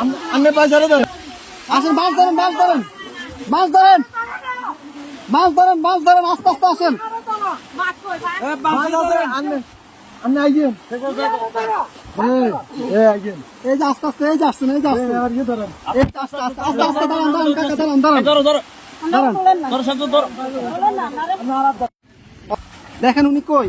আপনি পয়সা ধরেন আসেন মাছ ধরেন মাছ ধরেন। মাছ ধরেন। মাছ ধরেন মাছ ধরেন আস্তে আস্তে আসেন। আপনি এই, যে আস্তে আস্তে এই যে আসছেন এই যে আসছেন। এই আস্তে আস্তে আস্তে আস্তে দাঁড়ান দাঁড়ান কাকা দাঁড়ান দাঁড়ান ধরো ধরো। দাঁড়ান ধরো শান্ত ধরো। দেখেন উনি কই?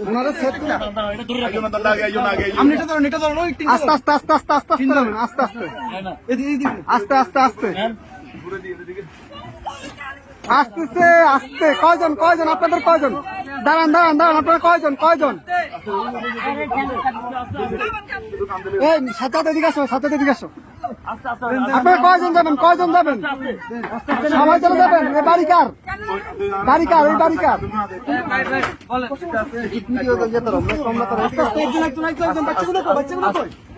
ওনারা set করে- আপনি এটা ধরুন, এটা ধরুন, আস্তে আস্তে আস্তে আস্তে আস্তে আস্তে আস্তে ধরুন, আস্তে আস্তে। আস্তে আস্তে আস্তে। আস্তে আস্তে কয়জন কয়জন? আপনাদের কয়জন? দাঁড়ান দাঁড়ান দাঁড়ান আপনারা কয়জন কয়জন? এই সাথে এদিকে আসো সাথে এদিকে আসো। আপনারা কয়জন যাবেন কয়জন যাবেন? সবাই চলে যাবেন এ বাড়ি কার? বাড়ি কার এই বাড়ি কার?